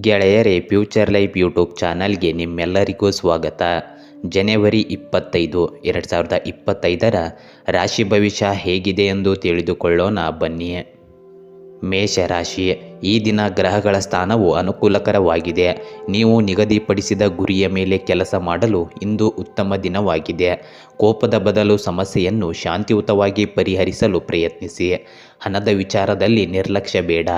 ಗೆಳೆಯರೇ, future life YouTube ಚಾನಲ್ಗೆ ನಿಮ್ಮೆಲ್ಲರಿಗೂ ಸ್ವಾಗತ. ಜನವರಿ ಇಪ್ಪತ್ತೈದು, ಎರಡು ಸಾವಿರದ ಇಪ್ಪತ್ತೈದರ ರಾಶಿ ಭವಿಷ್ಯ ಹೇಗಿದೆ ಎಂದು ತಿಳಿದುಕೊಳ್ಳೋಣ ಬನ್ನಿ. ಮೇಷರಾಶಿ ಈ ದಿನ ಗ್ರಹಗಳ ಸ್ಥಾನವು ಅನುಕೂಲಕರವಾಗಿದೆ. ನೀವು ನಿಗದಿಪಡಿಸಿದ ಗುರಿಯ ಮೇಲೆ ಕೆಲಸ ಮಾಡಲು ಇಂದು ಉತ್ತಮ ದಿನವಾಗಿದೆ. ಕೋಪದ ಬದಲು ಸಮಸ್ಯೆಯನ್ನು ಶಾಂತಿಯುತವಾಗಿ ಪರಿಹರಿಸಲು ಪ್ರಯತ್ನಿಸಿ. ಹಣದ ವಿಚಾರದಲ್ಲಿ ನಿರ್ಲಕ್ಷ್ಯ ಬೇಡ.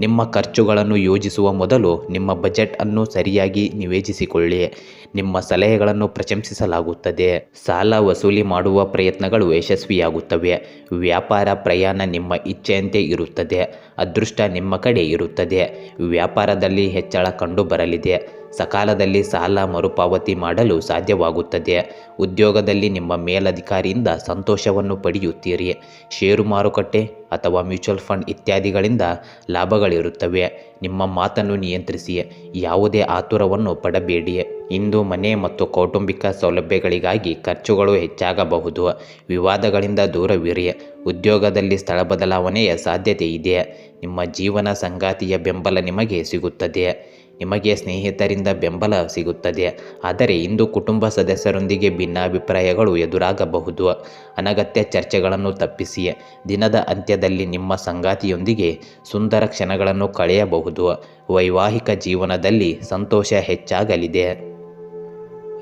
ನಿಮ್ಮ ಖರ್ಚುಗಳನ್ನು ಯೋಜಿಸುವ ಮೊದಲು ನಿಮ್ಮ ಬಜೆಟ್ ಅನ್ನು ಸರಿಯಾಗಿ ನಿವೇದಿಸಿಕೊಳ್ಳಿ. ನಿಮ್ಮ ಸಲಹೆಗಳನ್ನು ಪ್ರಶಂಸಿಸಲಾಗುತ್ತದೆ. ಸಾಲ ವಸೂಲಿ ಮಾಡುವ ಪ್ರಯತ್ನಗಳು ಯಶಸ್ವಿಯಾಗುತ್ತವೆ. ವ್ಯಾಪಾರ ಪ್ರಯಾಣ ನಿಮ್ಮ ಇಚ್ಛೆಯಂತೆ ಇರುತ್ತದೆ. ಅದೃಷ್ಟ ನಿಮ್ಮ ಕಡೆ ಇರುತ್ತದೆ. ವ್ಯಾಪಾರದಲ್ಲಿ ಹೆಚ್ಚಳ ಕಂಡು ಬರಲಿದೆ ಸಕಾಲದಲ್ಲಿ ಸಾಲ ಮರುಪಾವತಿ ಮಾಡಲು ಸಾಧ್ಯವಾಗುತ್ತದೆ. ಉದ್ಯೋಗದಲ್ಲಿ ನಿಮ್ಮ ಮೇಲಧಿಕಾರಿಯಿಂದ ಸಂತೋಷವನ್ನು ಪಡೆಯುತ್ತೀರಿ. ಷೇರು ಮಾರುಕಟ್ಟೆ ಅಥವಾ ಮ್ಯೂಚುವಲ್ ಫಂಡ್ ಇತ್ಯಾದಿಗಳಿಂದ ಲಾಭಗಳಿರುತ್ತವೆ. ನಿಮ್ಮ ಮಾತನ್ನು ನಿಯಂತ್ರಿಸಿ. ಯಾವುದೇ ಆತುರವನ್ನು ಪಡಬೇಡಿ. ಇಂದು ಮನೆ ಮತ್ತು ಕೌಟುಂಬಿಕ ಸೌಲಭ್ಯಗಳಿಗಾಗಿ ಖರ್ಚುಗಳು ಹೆಚ್ಚಾಗಬಹುದು. ವಿವಾದಗಳಿಂದ ದೂರವಿರಿ. ಉದ್ಯೋಗದಲ್ಲಿ ಸ್ಥಳ ಬದಲಾವಣೆಯ ಸಾಧ್ಯತೆ ಇದೆ. ನಿಮ್ಮ ಜೀವನ ಸಂಗಾತಿಯ ಬೆಂಬಲ ನಿಮಗೆ ಸಿಗುತ್ತದೆ. ನಿಮಗೆ ಸ್ನೇಹಿತರಿಂದ ಬೆಂಬಲ ಸಿಗುತ್ತದೆ. ಆದರೆ ಇಂದು ಕುಟುಂಬ ಸದಸ್ಯರೊಂದಿಗೆ ಭಿನ್ನಾಭಿಪ್ರಾಯಗಳು ಎದುರಾಗಬಹುದು. ಅನಗತ್ಯ ಚರ್ಚೆಗಳನ್ನು ತಪ್ಪಿಸಿ. ದಿನದ ಅಂತ್ಯದಲ್ಲಿ ನಿಮ್ಮ ಸಂಗಾತಿಯೊಂದಿಗೆ ಸುಂದರ ಕ್ಷಣಗಳನ್ನು ಕಳೆಯಬಹುದು. ವೈವಾಹಿಕ ಜೀವನದಲ್ಲಿ ಸಂತೋಷ ಹೆಚ್ಚಾಗಲಿದೆ.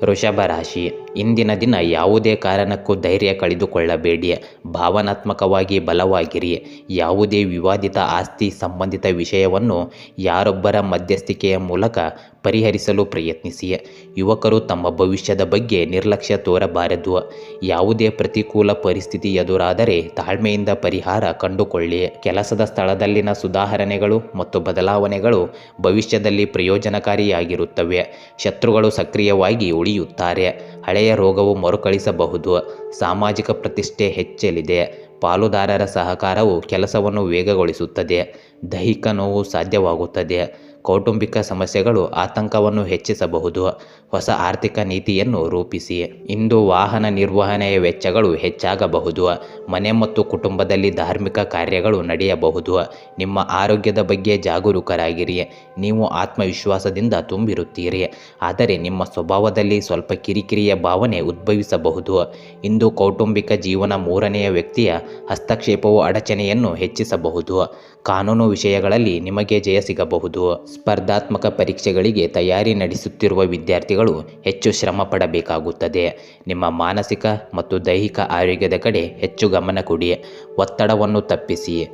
ವೃಷಭ ರಾಶಿ. ಇಂದಿನ ದಿನ ಯಾವುದೇ ಕಾರಣಕ್ಕೂ ಧೈರ್ಯ ಕಳೆದುಕೊಳ್ಳಬೇಡಿ. ಭಾವನಾತ್ಮಕವಾಗಿ ಬಲವಾಗಿರಿ. ಯಾವುದೇ ವಿವಾದಿತ ಆಸ್ತಿ ಸಂಬಂಧಿತ ವಿಷಯವನ್ನು ಯಾರೊಬ್ಬರ ಮಧ್ಯಸ್ಥಿಕೆಯ ಮೂಲಕ ಪರಿಹರಿಸಲು ಪ್ರಯತ್ನಿಸಿ. ಯುವಕರು ತಮ್ಮ ಭವಿಷ್ಯದ ಬಗ್ಗೆ ನಿರ್ಲಕ್ಷ್ಯ ತೋರಬಾರದು. ಯಾವುದೇ ಪ್ರತಿಕೂಲ ಪರಿಸ್ಥಿತಿ ಎದುರಾದರೆ ತಾಳ್ಮೆಯಿಂದ ಪರಿಹಾರ ಕಂಡುಕೊಳ್ಳಿ. ಕೆಲಸದ ಸ್ಥಳದಲ್ಲಿನ ಸುಧಾರಣೆಗಳು ಮತ್ತು ಬದಲಾವಣೆಗಳು ಭವಿಷ್ಯದಲ್ಲಿ ಪ್ರಯೋಜನಕಾರಿಯಾಗಿರುತ್ತವೆ. ಶತ್ರುಗಳು ಸಕ್ರಿಯವಾಗಿ ಉಳಿಯುತ್ತಾರೆ. ಹಳೆಯ ರೋಗವು ಮರುಕಳಿಸಬಹುದು. ಸಾಮಾಜಿಕ ಪ್ರತಿಷ್ಠೆ ಹೆಚ್ಚಲಿದೆ. ಪಾಲುದಾರರ ಸಹಕಾರವು ಕೆಲಸವನ್ನು ವೇಗಗೊಳಿಸುತ್ತದೆ. ದೈಹಿಕ ನೋವು ಸಾಧ್ಯವಾಗುತ್ತದೆ. ಕೌಟುಂಬಿಕ ಸಮಸ್ಯೆಗಳು ಆತಂಕವನ್ನು ಹೆಚ್ಚಿಸಬಹುದು. ಹೊಸ ಆರ್ಥಿಕ ನೀತಿಯನ್ನು ರೂಪಿಸಿ. ಇಂದು ವಾಹನ ನಿರ್ವಹಣೆಯ ವೆಚ್ಚಗಳು ಹೆಚ್ಚಾಗಬಹುದು. ಮನೆ ಮತ್ತು ಕುಟುಂಬದಲ್ಲಿ ಧಾರ್ಮಿಕ ಕಾರ್ಯಗಳು ನಡೆಯಬಹುದು. ನಿಮ್ಮ ಆರೋಗ್ಯದ ಬಗ್ಗೆ ಜಾಗರೂಕರಾಗಿರಿ. ನೀವು ಆತ್ಮವಿಶ್ವಾಸದಿಂದ ತುಂಬಿರುತ್ತೀರಿ. ಆದರೆ ನಿಮ್ಮ ಸ್ವಭಾವದಲ್ಲಿ ಸ್ವಲ್ಪ ಕಿರಿಕಿರಿಯ ಭಾವನೆ ಉದ್ಭವಿಸಬಹುದು. ಇಂದು ಕೌಟುಂಬಿಕ ಜೀವನ ಮೂರನೆಯ ವ್ಯಕ್ತಿಯ ಹಸ್ತಕ್ಷೇಪವು ಅಡಚಣೆಯನ್ನು ಹೆಚ್ಚಿಸಬಹುದು. ಕಾನೂನು ವಿಷಯಗಳಲ್ಲಿ ನಿಮಗೆ ಜಯ ಸಿಗಬಹುದು. ಸ್ಪರ್ಧಾತ್ಮಕ ಪರೀಕ್ಷೆಗಳಿಗೆ ತಯಾರಿ ನಡೆಸುತ್ತಿರುವ ವಿದ್ಯಾರ್ಥಿಗಳು ಹೆಚ್ಚು ಶ್ರಮ ಪಡಬೇಕಾಗುತ್ತದೆ ನಿಮ್ಮ ಮಾನಸಿಕ ಮತ್ತು ದೈಹಿಕ ಆರೋಗ್ಯದ ಕಡೆ ಹೆಚ್ಚು ಗಮನ ಕೊಡಿ. ಒತ್ತಡವನ್ನು ತಪ್ಪಿಸಿ.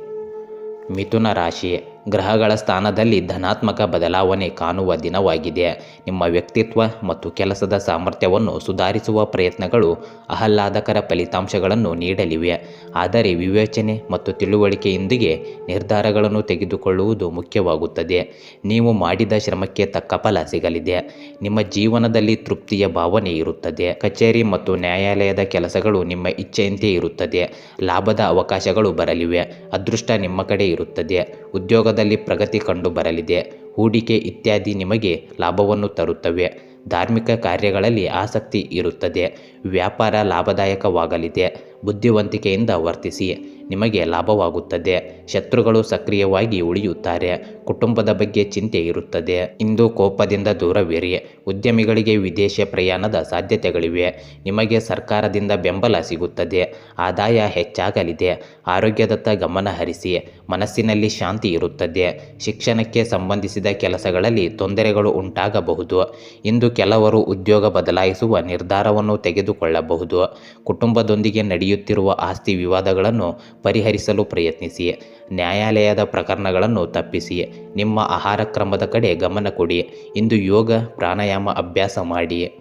ಮಿಥುನ ರಾಶಿ. ಗ್ರಹಗಳ ಸ್ಥಾನದಲ್ಲಿ ಧನಾತ್ಮಕ ಬದಲಾವಣೆ ಕಾಣುವ ದಿನವಾಗಿದೆ. ನಿಮ್ಮ ವ್ಯಕ್ತಿತ್ವ ಮತ್ತು ಕೆಲಸದ ಸಾಮರ್ಥ್ಯವನ್ನು ಸುಧಾರಿಸುವ ಪ್ರಯತ್ನಗಳು ಆಹ್ಲಾದಕರ ಫಲಿತಾಂಶಗಳನ್ನು ನೀಡಲಿವೆ. ಆದರೆ ವಿವೇಚನೆ ಮತ್ತು ತಿಳುವಳಿಕೆಯೊಂದಿಗೆ ನಿರ್ಧಾರಗಳನ್ನು ತೆಗೆದುಕೊಳ್ಳುವುದು ಮುಖ್ಯವಾಗುತ್ತದೆ. ನೀವು ಮಾಡಿದ ಶ್ರಮಕ್ಕೆ ತಕ್ಕ ಫಲ ಸಿಗಲಿದೆ. ನಿಮ್ಮ ಜೀವನದಲ್ಲಿ ತೃಪ್ತಿಯ ಭಾವನೆ ಇರುತ್ತದೆ. ಕಚೇರಿ ಮತ್ತು ನ್ಯಾಯಾಲಯದ ಕೆಲಸಗಳು ನಿಮ್ಮ ಇಚ್ಛೆಯಂತೆ ಇರುತ್ತದೆ. ಲಾಭದ ಅವಕಾಶಗಳು ಬರಲಿವೆ. ಅದೃಷ್ಟ ನಿಮ್ಮ ಕಡೆ ಇರುತ್ತದೆ. ಉದ್ಯೋಗದ ಪ್ರಗತಿ ಕಂಡು ಬರಲಿದೆ. ಹೂಡಿಕೆ ಇತ್ಯಾದಿ ನಿಮಗೆ ಲಾಭವನ್ನು ತರುತ್ತವೆ. ಧಾರ್ಮಿಕ ಕಾರ್ಯಗಳಲ್ಲಿ ಆಸಕ್ತಿ ಇರುತ್ತದೆ. ವ್ಯಾಪಾರ ಲಾಭದಾಯಕವಾಗಲಿದೆ. ಬುದ್ಧಿವಂತಿಕೆಯಿಂದ ವರ್ತಿಸಿ. ನಿಮಗೆ ಲಾಭವಾಗುತ್ತದೆ. ಶತ್ರುಗಳು ಸಕ್ರಿಯವಾಗಿ ಉಳಿಯುತ್ತಾರೆ. ಕುಟುಂಬದ ಬಗ್ಗೆ ಚಿಂತೆ ಇರುತ್ತದೆ. ಇಂದು ಕೋಪದಿಂದ ದೂರವಿರಿ. ಉದ್ಯಮಿಗಳಿಗೆ ವಿದೇಶ ಪ್ರಯಾಣದ ಸಾಧ್ಯತೆಗಳಿವೆ. ನಿಮಗೆ ಸರ್ಕಾರದಿಂದ ಬೆಂಬಲ ಸಿಗುತ್ತದೆ. ಆದಾಯ ಹೆಚ್ಚಾಗಲಿದೆ. ಆರೋಗ್ಯದತ್ತ ಗಮನ ಹರಿಸಿ. ಮನಸ್ಸಿನಲ್ಲಿ ಶಾಂತಿ ಇರುತ್ತದೆ. ಶಿಕ್ಷಣಕ್ಕೆ ಸಂಬಂಧಿಸಿದ ಕೆಲಸಗಳಲ್ಲಿ ತೊಂದರೆಗಳು ಉಂಟಾಗಬಹುದು. ಇಂದು ಕೆಲವರು ಉದ್ಯೋಗ ಬದಲಾಯಿಸುವ ನಿರ್ಧಾರವನ್ನು ತೆಗೆದುಕೊಳ್ಳಬಹುದು. ಕುಟುಂಬದೊಂದಿಗೆ ನಡೆಯುತ್ತಿರುವ ಆಸ್ತಿ ವಿವಾದಗಳನ್ನು ಪರಿಹರಿಸಲು ಪ್ರಯತ್ನಿಸಿ ನ್ಯಾಯಾಲಯದ ಪ್ರಕರಣಗಳನ್ನು ತಪ್ಪಿಸಿ ನಿಮ್ಮ ಆಹಾರ ಕ್ರಮದ ಕಡೆ ಗಮನ ಕೊಡಿ ಇಂದು ಯೋಗ, ಪ್ರಾಣಾಯಾಮ ಅಭ್ಯಾಸ ಮಾಡಿ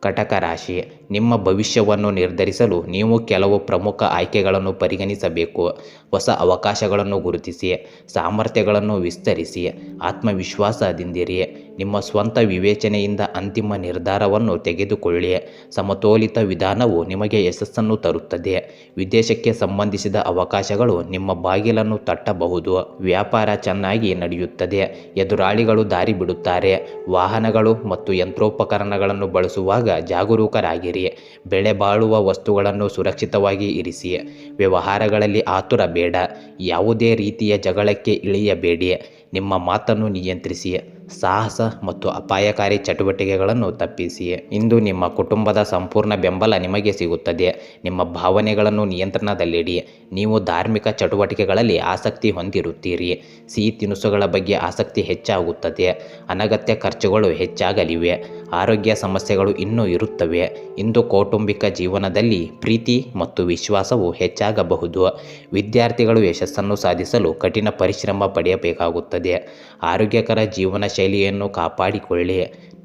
ಕಟಕ ರಾಶಿ ನಿಮ್ಮ ಭವಿಷ್ಯವನ್ನು ನಿರ್ಧರಿಸಲು ನೀವು ಕೆಲವು ಪ್ರಮುಖ ಆಯ್ಕೆಗಳನ್ನು ಪರಿಗಣಿಸಬೇಕು. ಹೊಸ ಅವಕಾಶಗಳನ್ನು ಗುರುತಿಸಿ ಸಾಮರ್ಥ್ಯಗಳನ್ನು ವಿಸ್ತರಿಸಿ ಆತ್ಮವಿಶ್ವಾಸದಿಂದಿರಿ ನಿಮ್ಮ ಸ್ವಂತ ವಿವೇಚನೆಯಿಂದ ಅಂತಿಮ ನಿರ್ಧಾರವನ್ನು ತೆಗೆದುಕೊಳ್ಳಿ ಸಮತೋಲಿತ ವಿಧಾನವು ನಿಮಗೆ ಯಶಸ್ಸನ್ನು ತರುತ್ತದೆ. ವಿದೇಶಕ್ಕೆ ಸಂಬಂಧಿಸಿದ ಅವಕಾಶಗಳು ನಿಮ್ಮ ಬಾಗಿಲನ್ನು ತಟ್ಟಬಹುದು. ವ್ಯಾಪಾರ ಚೆನ್ನಾಗಿ ನಡೆಯುತ್ತದೆ. ಎದುರಾಳಿಗಳು ದಾರಿ ಬಿಡುತ್ತಾರೆ. ವಾಹನಗಳು ಮತ್ತು ಯಂತ್ರೋಪಕರಣಗಳನ್ನು ಬಳಸುವಾಗ ಜಾಗರೂಕರಾಗಿರಿ. ಬೆಳೆ ಬಾಳುವ ವಸ್ತುಗಳನ್ನು ಸುರಕ್ಷಿತವಾಗಿ ಇರಿಸಿ. ವ್ಯವಹಾರಗಳಲ್ಲಿ ಆತುರ ಬೇಡ. ಯಾವುದೇ ರೀತಿಯ ಜಗಳಕ್ಕೆ ಇಳಿಯಬೇಡಿ. ನಿಮ್ಮ ಮಾತನ್ನು ನಿಯಂತ್ರಿಸಿ. ಸಾಹಸ ಮತ್ತು ಅಪಾಯಕಾರಿ ಚಟುವಟಿಕೆಗಳನ್ನು ತಪ್ಪಿಸಿ ಇಂದು ನಿಮ್ಮ ಕುಟುಂಬದ ಸಂಪೂರ್ಣ ಬೆಂಬಲ ನಿಮಗೆ ಸಿಗುತ್ತದೆ. ನಿಮ್ಮ ಭಾವನೆಗಳನ್ನು ನಿಯಂತ್ರಣದಲ್ಲಿಡಿ. ನೀವು ಧಾರ್ಮಿಕ ಚಟುವಟಿಕೆಗಳಲ್ಲಿ ಆಸಕ್ತಿ ಹೊಂದಿರುತ್ತೀರಿ. ಸಿಹಿ ತಿನಿಸುಗಳ ಬಗ್ಗೆ ಆಸಕ್ತಿ ಹೆಚ್ಚಾಗುತ್ತದೆ. ಅನಗತ್ಯ ಖರ್ಚುಗಳು ಹೆಚ್ಚಾಗಲಿವೆ. ಆರೋಗ್ಯ ಸಮಸ್ಯೆಗಳು ಇನ್ನೂ ಇರುತ್ತವೆ. ಇಂದು ಕೌಟುಂಬಿಕ ಜೀವನದಲ್ಲಿ ಪ್ರೀತಿ ಮತ್ತು ವಿಶ್ವಾಸವು ಹೆಚ್ಚಾಗಬಹುದು. ವಿದ್ಯಾರ್ಥಿಗಳು ಯಶಸ್ಸನ್ನು ಸಾಧಿಸಲು ಕಠಿಣ ಪರಿಶ್ರಮ ಪಡೆಯಬೇಕಾಗುತ್ತದೆ. ಆರೋಗ್ಯಕರ ಜೀವನ ಶೈಲಿಯನ್ನು ಕಾಪಾಡಿಕೊಳ್ಳಿ.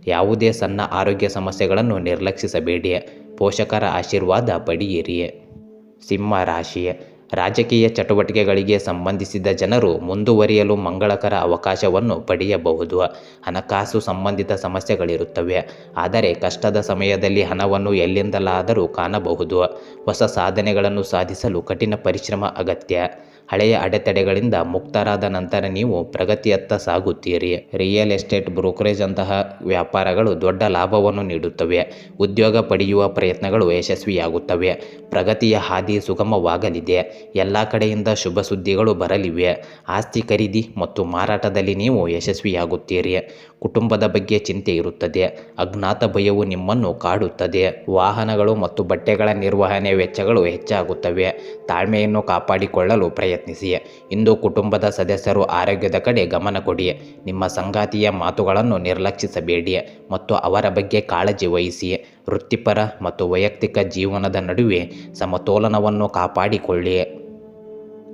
ಯಾವುದೇ ಸಣ್ಣ ಆರೋಗ್ಯ ಸಮಸ್ಯೆಗಳನ್ನು ನಿರ್ಲಕ್ಷಿಸಬೇಡಿ. ಪೋಷಕರ ಆಶೀರ್ವಾದ ಪಡೆಯಿರಿ. ಸಿಂಹ ರಾಶಿ. ರಾಜಕೀಯ ಚಟುವಟಿಕೆಗಳಿಗೆ ಸಂಬಂಧಿಸಿದ ಜನರು ಮುಂದುವರಿಯಲು ಮಂಗಳಕರ ಅವಕಾಶವನ್ನು ಪಡೆಯಬಹುದು. ಹಣಕಾಸು ಸಂಬಂಧಿತ ಸಮಸ್ಯೆಗಳಿರುತ್ತವೆ. ಆದರೆ ಕಷ್ಟದ ಸಮಯದಲ್ಲಿ ಹಣವನ್ನು ಎಲ್ಲಿಂದಲಾದರೂ ಕಾಣಬಹುದು. ಹೊಸ ಸಾಧನೆಗಳನ್ನು ಸಾಧಿಸಲು ಕಠಿಣ ಪರಿಶ್ರಮ ಅಗತ್ಯ. ಹಳೆಯ ಅಡೆತಡೆಗಳಿಂದ ಮುಕ್ತರಾದ ನಂತರ ನೀವು ಪ್ರಗತಿಯತ್ತ ಸಾಗುತ್ತೀರಿ. ರಿಯಲ್ ಎಸ್ಟೇಟ್ ಬ್ರೋಕರೇಜ್ ಅಂತಹ ವ್ಯಾಪಾರಗಳು ದೊಡ್ಡ ಲಾಭವನ್ನು ನೀಡುತ್ತವೆ. ಉದ್ಯೋಗ ಪಡೆಯುವ ಪ್ರಯತ್ನಗಳು ಯಶಸ್ವಿಯಾಗುತ್ತವೆ. ಪ್ರಗತಿಯ ಹಾದಿ ಸುಗಮವಾಗಲಿದೆ. ಎಲ್ಲ ಕಡೆಯಿಂದ ಶುಭ ಸುದ್ದಿಗಳು ಬರಲಿವೆ. ಆಸ್ತಿ ಖರೀದಿ ಮತ್ತು ಮಾರಾಟದಲ್ಲಿ ನೀವು ಯಶಸ್ವಿಯಾಗುತ್ತೀರಿ. ಕುಟುಂಬದ ಬಗ್ಗೆ ಚಿಂತೆ ಇರುತ್ತದೆ. ಅಜ್ಞಾತ ಭಯವು ನಿಮ್ಮನ್ನು ಕಾಡುತ್ತದೆ. ವಾಹನಗಳು ಮತ್ತು ಬಟ್ಟೆಗಳ ನಿರ್ವಹಣೆ ವೆಚ್ಚಗಳು ಹೆಚ್ಚಾಗುತ್ತವೆ. ತಾಳ್ಮೆಯನ್ನು ಕಾಪಾಡಿಕೊಳ್ಳಲು ಪ್ರಯತ್ನಿಸಿ ಇಂದು ಕುಟುಂಬದ ಸದಸ್ಯರು ಆರೋಗ್ಯದ ಕಡೆ ಗಮನ ಕೊಡಿ ನಿಮ್ಮ ಸಂಗಾತಿಯ ಮಾತುಗಳನ್ನು ನಿರ್ಲಕ್ಷಿಸಬೇಡಿ ಮತ್ತು ಅವರ ಬಗ್ಗೆ ಕಾಳಜಿ ವಹಿಸಿ ವೃತ್ತಿಪರ ಮತ್ತು ವೈಯಕ್ತಿಕ ಜೀವನದ ನಡುವೆ ಸಮತೋಲನವನ್ನು ಕಾಪಾಡಿಕೊಳ್ಳಿ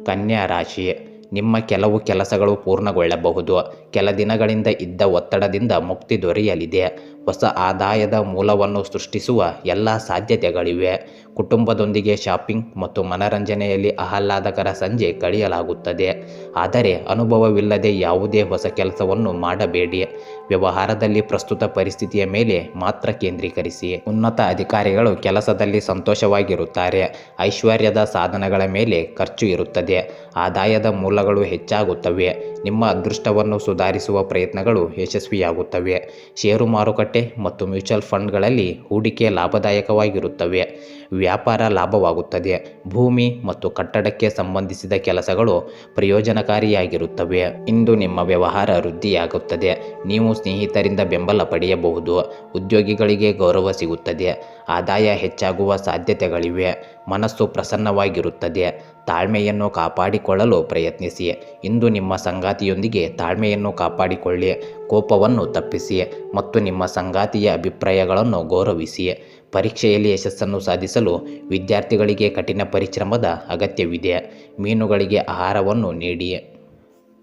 ಕನ್ಯಾ ರಾಶಿ ನಿಮ್ಮ ಕೆಲವು ಕೆಲಸಗಳು ಪೂರ್ಣಗೊಳ್ಳಬಹುದು. ಕೆಲ ದಿನಗಳಿಂದ ಇದ್ದ ಒತ್ತಡದಿಂದ ಮುಕ್ತಿ ದೊರೆಯಲಿದೆ. ಹೊಸ ಆದಾಯದ ಮೂಲವನ್ನು ಸೃಷ್ಟಿಸುವ ಎಲ್ಲ ಸಾಧ್ಯತೆಗಳಿವೆ. ಕುಟುಂಬದೊಂದಿಗೆ ಶಾಪಿಂಗ್ ಮತ್ತು ಮನರಂಜನೆಯಲ್ಲಿ ಆಹ್ಲಾದಕರ ಸಂಜೆ ಕಳೆಯಲಾಗುತ್ತದೆ. ಆದರೆ ಅನುಭವವಿಲ್ಲದೆ ಯಾವುದೇ ಹೊಸ ಕೆಲಸವನ್ನು ಮಾಡಬೇಡಿ. ವ್ಯವಹಾರದಲ್ಲಿ ಪ್ರಸ್ತುತ ಪರಿಸ್ಥಿತಿಯ ಮೇಲೆ ಮಾತ್ರ ಕೇಂದ್ರೀಕರಿಸಿ. ಉನ್ನತ ಅಧಿಕಾರಿಗಳು ಕೆಲಸದಲ್ಲಿ ಸಂತೋಷವಾಗಿರುತ್ತಾರೆ. ಐಶ್ವರ್ಯದ ಸಾಧನಗಳ ಮೇಲೆ ಖರ್ಚು ಇರುತ್ತದೆ. ಆದಾಯದ ಮೂಲಗಳು ಹೆಚ್ಚಾಗುತ್ತವೆ. ನಿಮ್ಮ ಅದೃಷ್ಟವನ್ನು ಸುಧಾರಿಸುವ ಪ್ರಯತ್ನಗಳು ಯಶಸ್ವಿಯಾಗುತ್ತವೆ. ಷೇರು ಮಾರುಕಟ್ಟೆ ಮತ್ತು ಮ್ಯೂಚುವಲ್ ಫಂಡ್ಗಳಲ್ಲಿ ಹೂಡಿಕೆ ಲಾಭದಾಯಕವಾಗಿರುತ್ತವೆ. ವ್ಯಾಪಾರ ಲಾಭವಾಗುತ್ತದೆ. ಭೂಮಿ ಮತ್ತು ಕಟ್ಟಡಕ್ಕೆ ಸಂಬಂಧಿಸಿದ ಕೆಲಸಗಳು ಪ್ರಯೋಜನಕಾರಿಯಾಗಿರುತ್ತವೆ. ಇಂದು ನಿಮ್ಮ ವ್ಯವಹಾರ ವೃದ್ಧಿಯಾಗುತ್ತದೆ. ನೀವು ಸ್ನೇಹಿತರಿಂದ ಬೆಂಬಲ ಪಡೆಯಬಹುದು. ಉದ್ಯೋಗಿಗಳಿಗೆ ಗೌರವ ಸಿಗುತ್ತದೆ. ಆದಾಯ ಹೆಚ್ಚಾಗುವ ಸಾಧ್ಯತೆಗಳಿವೆ. ಮನಸ್ಸು ಪ್ರಸನ್ನವಾಗಿರುತ್ತದೆ. ತಾಳ್ಮೆಯನ್ನು ಕಾಪಾಡಿಕೊಳ್ಳಲು ಪ್ರಯತ್ನಿಸಿ. ಇಂದು ನಿಮ್ಮ ಸಂಗಾತಿಯೊಂದಿಗೆ ತಾಳ್ಮೆಯನ್ನು ಕಾಪಾಡಿಕೊಳ್ಳಿ. ಕೋಪವನ್ನು ತಪ್ಪಿಸಿ. ಮತ್ತು ನಿಮ್ಮ ಸಂಗಾತಿಯ ಅಭಿಪ್ರಾಯಗಳನ್ನು ಗೌರವಿಸಿ. ಪರೀಕ್ಷೆಯಲ್ಲಿ ಯಶಸ್ಸನ್ನು ಸಾಧಿಸಲು ವಿದ್ಯಾರ್ಥಿಗಳಿಗೆ ಕಠಿಣ ಪರಿಶ್ರಮದ ಅಗತ್ಯವಿದೆ. ಮೀನುಗಳಿಗೆ ಆಹಾರವನ್ನು ನೀಡಿ.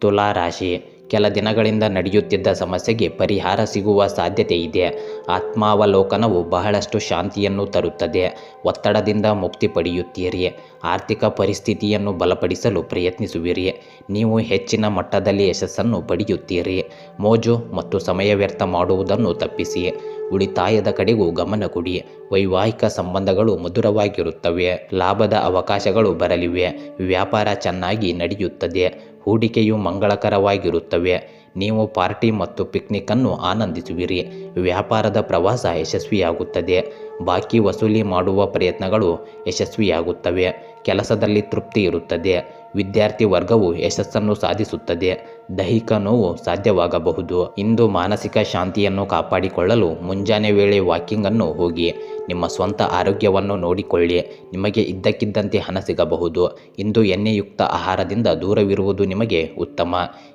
ತುಲಾ ರಾಶಿ. ಕೆಲ ದಿನಗಳಿಂದ ನಡೆಯುತ್ತಿದ್ದ ಸಮಸ್ಯೆಗೆ ಪರಿಹಾರ ಸಿಗುವ ಸಾಧ್ಯತೆ ಇದೆ. ಆತ್ಮಾವಲೋಕನವು ಬಹಳಷ್ಟು ಶಾಂತಿಯನ್ನು ತರುತ್ತದೆ. ಒತ್ತಡದಿಂದ ಮುಕ್ತಿ ಪಡೆಯುತ್ತೀರಿ. ಆರ್ಥಿಕ ಪರಿಸ್ಥಿತಿಯನ್ನು ಬಲಪಡಿಸಲು ಪ್ರಯತ್ನಿಸುವಿರಿ. ನೀವು ಹೆಚ್ಚಿನ ಮಟ್ಟದಲ್ಲಿ ಯಶಸ್ಸನ್ನು ಪಡೆಯುತ್ತೀರಿ. ಮೋಜು ಮತ್ತು ಸಮಯ ವ್ಯರ್ಥ ಮಾಡುವುದನ್ನು ತಪ್ಪಿಸಿ. ಉಳಿತಾಯದ ಕಡೆಗೂ ಗಮನ ಕೊಡಿ. ವೈವಾಹಿಕ ಸಂಬಂಧಗಳು ಮಧುರವಾಗಿರುತ್ತವೆ. ಲಾಭದ ಅವಕಾಶಗಳು ಬರಲಿವೆ. ವ್ಯಾಪಾರ ಚೆನ್ನಾಗಿ ನಡೆಯುತ್ತದೆ. ಹೂಡಿಕೆಯು ಮಂಗಳಕರವಾಗಿರುತ್ತವೆ. ನೀವು ಪಾರ್ಟಿ ಮತ್ತು ಪಿಕ್ನಿಕ್ ಅನ್ನು ಆನಂದಿಸುವಿರಿ. ವ್ಯಾಪಾರದ ಪ್ರವಾಸ ಯಶಸ್ವಿಯಾಗುತ್ತದೆ. ಬಾಕಿ ವಸೂಲಿ ಮಾಡುವ ಪ್ರಯತ್ನಗಳು ಯಶಸ್ವಿಯಾಗುತ್ತವೆ. ಕೆಲಸದಲ್ಲಿ ತೃಪ್ತಿ ಇರುತ್ತದೆ. ವಿದ್ಯಾರ್ಥಿ ವರ್ಗವು ಯಶಸ್ಸನ್ನು ಸಾಧಿಸುತ್ತದೆ. ದೈಹಿಕ ನೋವು ಸಾಧ್ಯವಾಗಬಹುದು. ಇಂದು ಮಾನಸಿಕ ಶಾಂತಿಯನ್ನು ಕಾಪಾಡಿಕೊಳ್ಳಲು ಮುಂಜಾನೆ ವೇಳೆ ವಾಕಿಂಗನ್ನು ಹೋಗಿ, ನಿಮ್ಮ ಸ್ವಂತ ಆರೋಗ್ಯವನ್ನು ನೋಡಿಕೊಳ್ಳಿ. ನಿಮಗೆ ಇದ್ದಕ್ಕಿದ್ದಂತೆ ಹಣ ಸಿಗಬಹುದು. ಇಂದು ಎಣ್ಣೆಯುಕ್ತ ಆಹಾರದಿಂದ ದೂರವಿರುವುದು ನಿಮಗೆ ಉತ್ತಮ.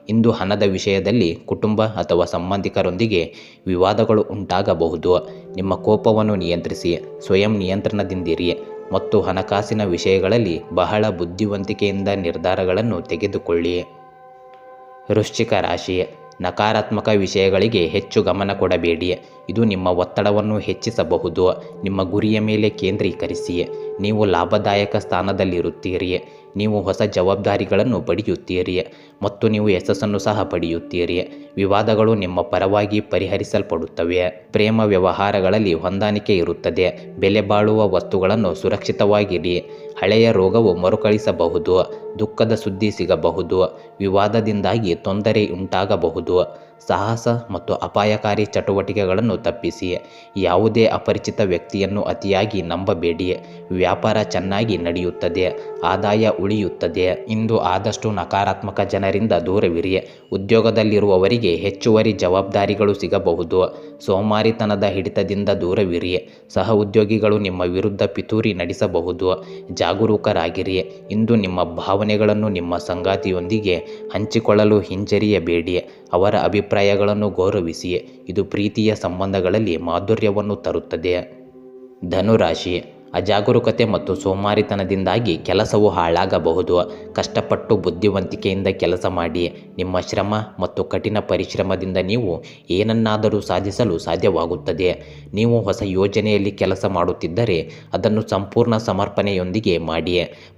ಇಂದು ಹಣದ ವಿಷಯದಲ್ಲಿ ಕುಟುಂಬ ಅಥವಾ ಸಂಬಂಧಿಕರೊಂದಿಗೆ ವಿವಾದಗಳು ಉಂಟಾಗಬಹುದು. ನಿಮ್ಮ ಕೋಪವನ್ನು ನಿಯಂತ್ರಿಸಿ ಸ್ವಯಂ ನಿಯಂತ್ರಣದಿಂದಿರಿ ಮತ್ತು ಹಣಕಾಸಿನ ವಿಷಯಗಳಲ್ಲಿ ಬಹಳ ಬುದ್ಧಿವಂತಿಕೆಯಿಂದ ನಿರ್ಧಾರಗಳನ್ನು ತೆಗೆದುಕೊಳ್ಳಿ. ವೃಶ್ಚಿಕ ರಾಶಿ ನಕಾರಾತ್ಮಕ ವಿಷಯಗಳಿಗೆ ಹೆಚ್ಚು ಗಮನ ಕೊಡಬೇಡಿ. ಇದು ನಿಮ್ಮ ಒತ್ತಡವನ್ನು ಹೆಚ್ಚಿಸಬಹುದು. ನಿಮ್ಮ ಗುರಿಯ ಮೇಲೆ ಕೇಂದ್ರೀಕರಿಸಿ. ನೀವು ಲಾಭದಾಯಕ ಸ್ಥಾನದಲ್ಲಿರುತ್ತೀರಿ. ನೀವು ಹೊಸ ಜವಾಬ್ದಾರಿಗಳನ್ನು ಪಡೆಯುತ್ತೀರಿ. ಮತ್ತು ನೀವು ಯಶಸ್ಸನ್ನು ಸಹ ಪಡೆಯುತ್ತೀರಿ. ವಿವಾದಗಳು ನಿಮ್ಮ ಪರವಾಗಿ ಪರಿಹರಿಸಲ್ಪಡುತ್ತವೆ. ಪ್ರೇಮ ವ್ಯವಹಾರಗಳಲ್ಲಿ ಹೊಂದಾಣಿಕೆ ಇರುತ್ತದೆ. ಬೆಲೆ ಬಾಳುವ ವಸ್ತುಗಳನ್ನು ಸುರಕ್ಷಿತವಾಗಿಡಿ. ಹಳೆಯ ರೋಗವು ಮರುಕಳಿಸಬಹುದು ದುಃಖದ ಸುದ್ದಿ ಸಿಗಬಹುದು ವಿವಾದದಿಂದಾಗಿ ತೊಂದರೆ ಉಂಟಾಗಬಹುದು. ಸಾಹಸ ಮತ್ತು ಅಪಾಯಕಾರಿ ಚಟುವಟಿಕೆಗಳನ್ನು ತಪ್ಪಿಸಿ. ಯಾವುದೇ ಅಪರಿಚಿತ ವ್ಯಕ್ತಿಯನ್ನು ಅತಿಯಾಗಿ ನಂಬಬೇಡಿ. ವ್ಯಾಪಾರ ಚೆನ್ನಾಗಿ ನಡೆಯುತ್ತದೆ. ಆದಾಯ ಉಳಿಯುತ್ತದೆ. ಇಂದು ಆದಷ್ಟು ನಕಾರಾತ್ಮಕ ಜನರಿಂದ ದೂರವಿರಿ. ಉದ್ಯೋಗದಲ್ಲಿರುವವರಿಗೆ ಹೆಚ್ಚುವರಿ ಜವಾಬ್ದಾರಿಗಳು ಸಿಗಬಹುದು. ಸೋಮಾರಿತನದ ಹಿಡಿತದಿಂದ ದೂರವಿರಿ. ಸಹ ಉದ್ಯೋಗಿಗಳು ನಿಮ್ಮ ವಿರುದ್ಧ ಪಿತೂರಿ ನಡೆಸಬಹುದು. ಜಾಗರೂಕರಾಗಿರಿ. ಇಂದು ನಿಮ್ಮ ಭಾವನೆಗಳನ್ನು ನಿಮ್ಮ ಸಂಗಾತಿಯೊಂದಿಗೆ ಹಂಚಿಕೊಳ್ಳಲು ಹಿಂಜರಿಯಬೇಡಿ. ಅವರ ಅಭಿಪ್ರಾಯಗಳನ್ನು ಗೌರವಿಸಿ ಇದು ಪ್ರೀತಿಯ ಸಂಬಂಧಗಳಲ್ಲಿ ಮಾಧುರ್ಯವನ್ನು ತರುತ್ತದೆ. ಧನುರಾಶಿ ಅಜಾಗರೂಕತೆ ಮತ್ತು ಸೋಮಾರಿತನದಿಂದಾಗಿ ಕೆಲಸವು ಹಾಳಾಗಬಹುದು. ಕಷ್ಟಪಟ್ಟು ಬುದ್ಧಿವಂತಿಕೆಯಿಂದ ಕೆಲಸ ಮಾಡಿ, ನಿಮ್ಮ ಶ್ರಮ ಮತ್ತು ಕಠಿಣ ಪರಿಶ್ರಮದಿಂದ ನೀವು ಏನನ್ನಾದರೂ ಸಾಧಿಸಲು ಸಾಧ್ಯವಾಗುತ್ತದೆ. ನೀವು ಹೊಸ ಯೋಜನೆಯಲ್ಲಿ ಕೆಲಸ ಮಾಡುತ್ತಿದ್ದರೆ ಅದನ್ನು ಸಂಪೂರ್ಣ ಸಮರ್ಪಣೆಯೊಂದಿಗೆ ಮಾಡಿ.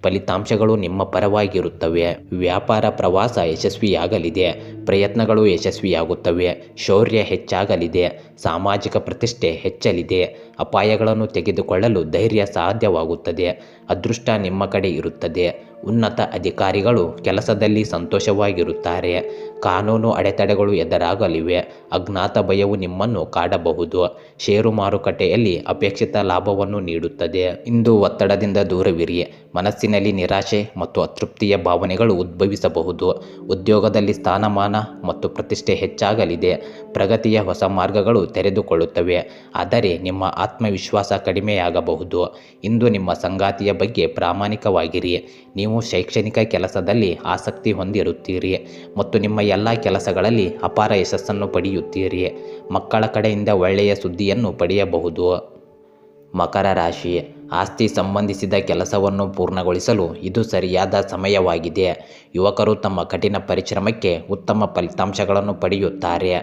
ಫಲಿತಾಂಶಗಳು ನಿಮ್ಮ ಪರವಾಗಿರುತ್ತವೆ. ವ್ಯಾಪಾರ ಪ್ರವಾಸ ಯಶಸ್ವಿಯಾಗಲಿದೆ. ಪ್ರಯತ್ನಗಳು ಯಶಸ್ವಿಯಾಗುತ್ತವೆ. ಶೌರ್ಯ ಹೆಚ್ಚಾಗಲಿದೆ. ಸಾಮಾಜಿಕ ಪ್ರತಿಷ್ಠೆ ಹೆಚ್ಚಲಿದೆ. ಅಪಾಯಗಳನ್ನು ತೆಗೆದುಕೊಳ್ಳಲು ಧೈರ್ಯ ಸಾಧ್ಯವಾಗುತ್ತದೆ. ಅದೃಷ್ಟ ನಿಮ್ಮ ಕಡೆ ಇರುತ್ತದೆ. ಉನ್ನತ ಅಧಿಕಾರಿಗಳು ಕೆಲಸದಲ್ಲಿ ಸಂತೋಷವಾಗಿರುತ್ತಾರೆ. ಕಾನೂನು ಅಡೆತಡೆಗಳು ಎದುರಾಗಲಿವೆ. ಅಜ್ಞಾತ ಭಯವು ನಿಮ್ಮನ್ನು ಕಾಡಬಹುದು. ಷೇರು ಮಾರುಕಟ್ಟೆಯಲ್ಲಿ ಅಪೇಕ್ಷಿತ ಲಾಭವನ್ನು ನೀಡುತ್ತದೆ. ಇಂದು ಒತ್ತಡದಿಂದ ದೂರವಿರಿ. ಮನಸ್ಸಿನಲ್ಲಿ ನಿರಾಶೆ ಮತ್ತು ಅತೃಪ್ತಿಯ ಭಾವನೆಗಳು ಉದ್ಭವಿಸಬಹುದು. ಉದ್ಯೋಗದಲ್ಲಿ ಸ್ಥಾನಮಾನ ಮತ್ತು ಪ್ರತಿಷ್ಠೆ ಹೆಚ್ಚಾಗಲಿದೆ. ಪ್ರಗತಿಯ ಹೊಸ ಮಾರ್ಗಗಳು ತೆರೆದುಕೊಳ್ಳುತ್ತವೆ. ಆದರೆ ನಿಮ್ಮ ಆತ್ಮವಿಶ್ವಾಸ ಕಡಿಮೆಯಾಗಬಹುದು. ಇಂದು ನಿಮ್ಮ ಸಂಗಾತಿಯ ಬಗ್ಗೆ ಪ್ರಾಮಾಣಿಕವಾಗಿರಿ. ನೀವು ಶೈಕ್ಷಣಿಕ ಕೆಲಸದಲ್ಲಿ ಆಸಕ್ತಿ ಹೊಂದಿರುತ್ತೀರಿ ಮತ್ತು ನಿಮ್ಮ ಎಲ್ಲ ಕೆಲಸಗಳಲ್ಲಿ ಅಪಾರ ಯಶಸ್ಸನ್ನು ಪಡೆಯುತ್ತೀರಿ ಮಕ್ಕಳ ಕಡೆಯಿಂದ ಒಳ್ಳೆಯ ಸುದ್ದಿಯನ್ನು ಪಡೆಯಬಹುದು. ಮಕರ ರಾಶಿ. ಆಸ್ತಿ ಸಂಬಂಧಿಸಿದ ಕೆಲಸವನ್ನು ಪೂರ್ಣಗೊಳಿಸಲು ಇದು ಸರಿಯಾದ ಸಮಯವಾಗಿದೆ. ಯುವಕರು ತಮ್ಮ ಕಠಿಣ ಪರಿಶ್ರಮಕ್ಕೆ ಉತ್ತಮ ಫಲಿತಾಂಶಗಳನ್ನು ಪಡೆಯುತ್ತಾರೆ.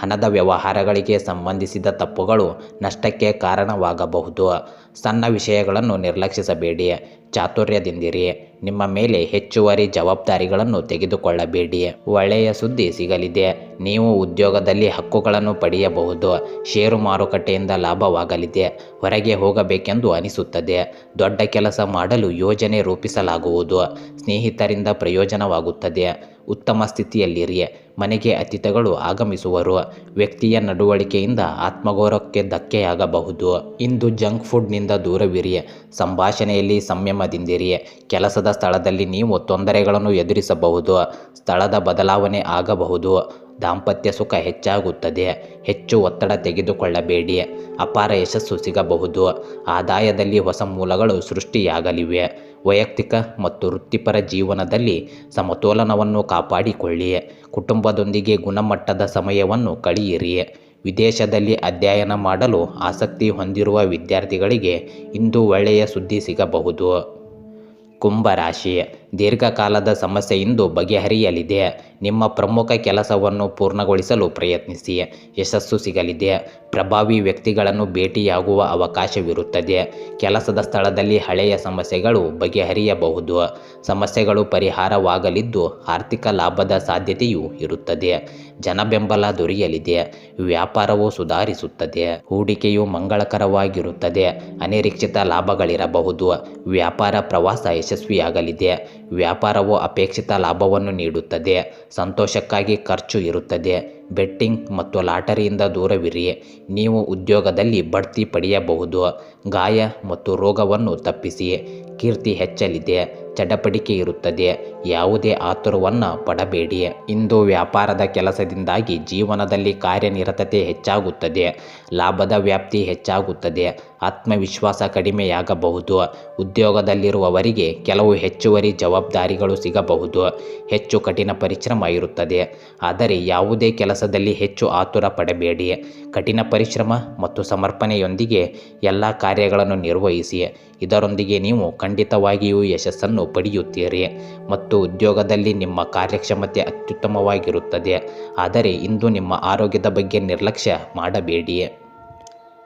ಹಣದ ವ್ಯವಹಾರಗಳಿಗೆ ಸಂಬಂಧಿಸಿದ ತಪ್ಪುಗಳು ನಷ್ಟಕ್ಕೆ ಕಾರಣವಾಗಬಹುದು. ಸಣ್ಣ ವಿಷಯಗಳನ್ನು ನಿರ್ಲಕ್ಷಿಸಬೇಡಿ. ಚಾತುರ್ಯದಿಂದಿರಿ. ನಿಮ್ಮ ಮೇಲೆ ಹೆಚ್ಚುವರಿ ಜವಾಬ್ದಾರಿಗಳನ್ನು ತೆಗೆದುಕೊಳ್ಳಬೇಡಿ. ಒಳ್ಳೆಯ ಸುದ್ದಿ ಸಿಗಲಿದೆ. ನೀವು ಉದ್ಯೋಗದಲ್ಲಿ ಹಕ್ಕುಗಳನ್ನು ಪಡೆಯಬಹುದು. ಷೇರು ಮಾರುಕಟ್ಟೆಯಿಂದ ಲಾಭವಾಗಲಿದೆ. ಹೊರಗೆ ಹೋಗಬೇಕೆಂದು ಅನಿಸುತ್ತದೆ. ದೊಡ್ಡ ಕೆಲಸ ಮಾಡಲು ಯೋಜನೆ ರೂಪಿಸಲಾಗುವುದು. ಸ್ನೇಹಿತರಿಂದ ಪ್ರಯೋಜನವಾಗುತ್ತದೆ. ಉತ್ತಮ ಸ್ಥಿತಿಯಲ್ಲಿರಿ ಮನೆಗೆ ಅತಿಥಿಗಳು ಆಗಮಿಸುವರು. ವ್ಯಕ್ತಿಯ ನಡವಳಿಕೆಯಿಂದ ಆತ್ಮಗೌರವಕ್ಕೆ ಧಕ್ಕೆಯಾಗಬಹುದು. ಇಂದು ಜಂಕ್ ಫುಡ್ನಿಂದ ದೂರವಿರಿ ಸಂಭಾಷಣೆಯಲ್ಲಿ ಸಂಯಮದಿಂದಿರಿ ಕೆಲಸದ ಸ್ಥಳದಲ್ಲಿ ನೀವು ತೊಂದರೆಗಳನ್ನು ಎದುರಿಸಬಹುದು. ಸ್ಥಳದ ಬದಲಾವಣೆ ಆಗಬಹುದು. ದಾಂಪತ್ಯ ಸುಖ ಹೆಚ್ಚಾಗುತ್ತದೆ. ಹೆಚ್ಚು ಒತ್ತಡ ತೆಗೆದುಕೊಳ್ಳಬೇಡಿ. ಅಪಾರ ಯಶಸ್ಸು ಸಿಗಬಹುದು. ಆದಾಯದಲ್ಲಿ ಹೊಸ ಮೂಲಗಳು ಸೃಷ್ಟಿಯಾಗಲಿವೆ. ವೈಯಕ್ತಿಕ ಮತ್ತು ವೃತ್ತಿಪರ ಜೀವನದಲ್ಲಿ ಸಮತೋಲನವನ್ನು ಕಾಪಾಡಿಕೊಳ್ಳಿ ಕುಟುಂಬದೊಂದಿಗೆ ಗುಣಮಟ್ಟದ ಸಮಯವನ್ನು ಕಳೆಯಿರಿ ವಿದೇಶದಲ್ಲಿ ಅಧ್ಯಯನ ಮಾಡಲು ಆಸಕ್ತಿ ಹೊಂದಿರುವ ವಿದ್ಯಾರ್ಥಿಗಳಿಗೆ ಇಂದು ಒಳ್ಳೆಯ ಸುದ್ದಿ ಸಿಗಬಹುದು. ಕುಂಭರಾಶಿ ದೀರ್ಘಕಾಲದ ಸಮಸ್ಯೆ ಇಂದು ಬಗೆಹರಿಯಲಿದೆ. ನಿಮ್ಮ ಪ್ರಮುಖ ಕೆಲಸವನ್ನು ಪೂರ್ಣಗೊಳಿಸಲು ಪ್ರಯತ್ನಿಸಿ. ಯಶಸ್ಸು ಸಿಗಲಿದೆ. ಪ್ರಭಾವಿ ವ್ಯಕ್ತಿಗಳನ್ನು ಭೇಟಿಯಾಗುವ ಅವಕಾಶವಿರುತ್ತದೆ. ಕೆಲಸದ ಸ್ಥಳದಲ್ಲಿ ಹಳೆಯ ಸಮಸ್ಯೆಗಳು ಬಗೆಹರಿಯಬಹುದು. ಸಮಸ್ಯೆಗಳು ಪರಿಹಾರವಾಗಲಿದ್ದು ಆರ್ಥಿಕ ಲಾಭದ ಸಾಧ್ಯತೆಯೂ ಇರುತ್ತದೆ. ಜನಬೆಂಬಲ ದೊರೆಯಲಿದೆ. ವ್ಯಾಪಾರವು ಸುಧಾರಿಸುತ್ತದೆ. ಹೂಡಿಕೆಯು ಮಂಗಳಕರವಾಗಿರುತ್ತದೆ. ಅನಿರೀಕ್ಷಿತ ಲಾಭಗಳಿರಬಹುದು. ವ್ಯಾಪಾರ ಪ್ರವಾಸ ಯಶಸ್ವಿಯಾಗಲಿದೆ. ವ್ಯಾಪಾರವು ಅಪೇಕ್ಷಿತ ಲಾಭವನ್ನು ನೀಡುತ್ತದೆ. ಸಂತೋಷಕ್ಕಾಗಿ ಖರ್ಚು ಇರುತ್ತದೆ. ಬೆಟ್ಟಿಂಗ್ ಮತ್ತು ಲಾಟರಿಯಿಂದ ದೂರವಿರಿ. ನೀವು ಉದ್ಯೋಗದಲ್ಲಿ ಬಡ್ತಿ ಪಡೆಯಬಹುದು. ಗಾಯ ಮತ್ತು ರೋಗವನ್ನು ತಪ್ಪಿಸಿ. ಕೀರ್ತಿ ಹೆಚ್ಚಲಿದೆ. ಚಡಪಡಿಕೆ ಇರುತ್ತದೆ. ಯಾವುದೇ ಆತುರವನ್ನು ಪಡಬೇಡಿ. ಇಂದು ವ್ಯಾಪಾರದ ಕೆಲಸದಿಂದಾಗಿ ಜೀವನದಲ್ಲಿ ಕಾರ್ಯನಿರತತೆ ಹೆಚ್ಚಾಗುತ್ತದೆ. ಲಾಭದ ವ್ಯಾಪ್ತಿ ಹೆಚ್ಚಾಗುತ್ತದೆ. ಆತ್ಮವಿಶ್ವಾಸ ಕಡಿಮೆಯಾಗಬಹುದು. ಉದ್ಯೋಗದಲ್ಲಿರುವವರಿಗೆ ಕೆಲವು ಹೆಚ್ಚುವರಿ ಜವಾಬ್ದಾರಿಗಳು ಸಿಗಬಹುದು. ಹೆಚ್ಚು ಕಠಿಣ ಪರಿಶ್ರಮ ಇರುತ್ತದೆ. ಆದರೆ ಯಾವುದೇ ಕೆಲಸದಲ್ಲಿ ಹೆಚ್ಚು ಆತುರ ಪಡಬೇಡಿ. ಕಠಿಣ ಪರಿಶ್ರಮ ಮತ್ತು ಸಮರ್ಪಣೆಯೊಂದಿಗೆ ಎಲ್ಲ ಕಾರ್ಯಗಳನ್ನು ನಿರ್ವಹಿಸಿ. ಇದರೊಂದಿಗೆ ನೀವು ಖಂಡಿತವಾಗಿಯೂ ಯಶಸ್ಸನ್ನು ಪಡೆಯುತ್ತೀರಿ ಮತ್ತು ಉದ್ಯೋಗದಲ್ಲಿ ನಿಮ್ಮ ಕಾರ್ಯಕ್ಷಮತೆ ಅತ್ಯುತ್ತಮವಾಗಿರುತ್ತದೆ. ಆದರೆ ಇಂದು ನಿಮ್ಮ ಆರೋಗ್ಯದ ಬಗ್ಗೆ ನಿರ್ಲಕ್ಷ್ಯ ಮಾಡಬೇಡಿ.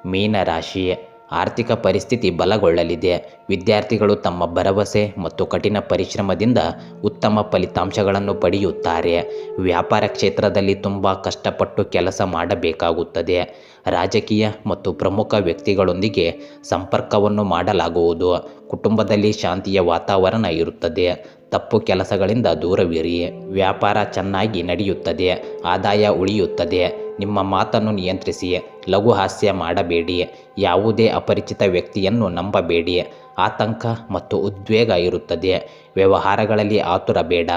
ಮೀನರಾಶಿ ಆರ್ಥಿಕ ಪರಿಸ್ಥಿತಿ ಬಲಗೊಳ್ಳಲಿದೆ. ವಿದ್ಯಾರ್ಥಿಗಳು ತಮ್ಮ ಭರವಸೆ ಮತ್ತು ಕಠಿಣ ಪರಿಶ್ರಮದಿಂದ ಉತ್ತಮ ಫಲಿತಾಂಶಗಳನ್ನು ಪಡೆಯುತ್ತಾರೆ. ವ್ಯಾಪಾರ ಕ್ಷೇತ್ರದಲ್ಲಿ ತುಂಬ ಕಷ್ಟಪಟ್ಟು ಕೆಲಸ ಮಾಡಬೇಕಾಗುತ್ತದೆ. ರಾಜಕೀಯ ಮತ್ತು ಪ್ರಮುಖ ವ್ಯಕ್ತಿಗಳೊಂದಿಗೆ ಸಂಪರ್ಕವನ್ನು ಮಾಡಲಾಗುವುದು. ಕುಟುಂಬದಲ್ಲಿ ಶಾಂತಿಯ ವಾತಾವರಣ ಇರುತ್ತದೆ. ತಪ್ಪು ಕೆಲಸಗಳಿಂದ ದೂರವಿರಿ. ವ್ಯಾಪಾರ ಚೆನ್ನಾಗಿ ನಡೆಯುತ್ತದೆ, ಆದಾಯ ಉಳಿಯುತ್ತದೆ. ನಿಮ್ಮ ಮಾತನ್ನು ನಿಯಂತ್ರಿಸಿ, ಲಘು ಹಾಸ್ಯ ಮಾಡಬೇಡಿ. ಯಾವುದೇ ಅಪರಿಚಿತ ವ್ಯಕ್ತಿಯನ್ನು ನಂಬಬೇಡಿ. ಆತಂಕ ಮತ್ತು ಉದ್ವೇಗ ಇರುತ್ತದೆ. ವ್ಯವಹಾರಗಳಲ್ಲಿ ಆತುರ ಬೇಡ.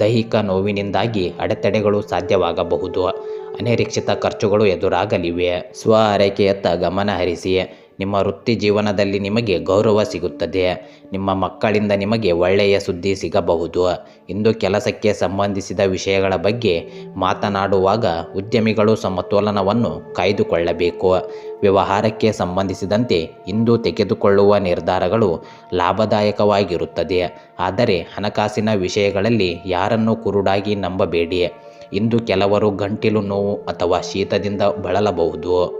ದೈಹಿಕ ನೋವಿನಿಂದಾಗಿ ಅಡೆತಡೆಗಳು ಸಾಧ್ಯವಾಗಬಹುದು. ಅನಿರೀಕ್ಷಿತ ಖರ್ಚುಗಳು ಎದುರಾಗಲಿವೆ. ಸ್ವ ಆರೈಕೆಯತ್ತ ಗಮನ ಹರಿಸಿ. ನಿಮ್ಮ ವೃತ್ತಿ ಜೀವನದಲ್ಲಿ ನಿಮಗೆ ಗೌರವ ಸಿಗುತ್ತದೆ. ನಿಮ್ಮ ಮಕ್ಕಳಿಂದ ನಿಮಗೆ ಒಳ್ಳೆಯ ಸುದ್ದಿ ಸಿಗಬಹುದು. ಇಂದು ಕೆಲಸಕ್ಕೆ ಸಂಬಂಧಿಸಿದ ವಿಷಯಗಳ ಬಗ್ಗೆ ಮಾತನಾಡುವಾಗ ಉದ್ಯಮಿಗಳು ಸಮತೋಲನವನ್ನು ಕಾಯ್ದುಕೊಳ್ಳಬೇಕು. ವ್ಯವಹಾರಕ್ಕೆ ಸಂಬಂಧಿಸಿದಂತೆ ಇಂದು ತೆಗೆದುಕೊಳ್ಳುವ ನಿರ್ಧಾರಗಳು ಲಾಭದಾಯಕವಾಗಿರುತ್ತದೆ. ಆದರೆ ಹಣಕಾಸಿನ ವಿಷಯಗಳಲ್ಲಿ ಯಾರನ್ನು ಕುರುಡಾಗಿ ನಂಬಬೇಡಿ. ಇಂದು ಕೆಲವರು ಗಂಟಿಲು ನೋವು ಅಥವಾ ಶೀತದಿಂದ ಬಳಲಬಹುದು.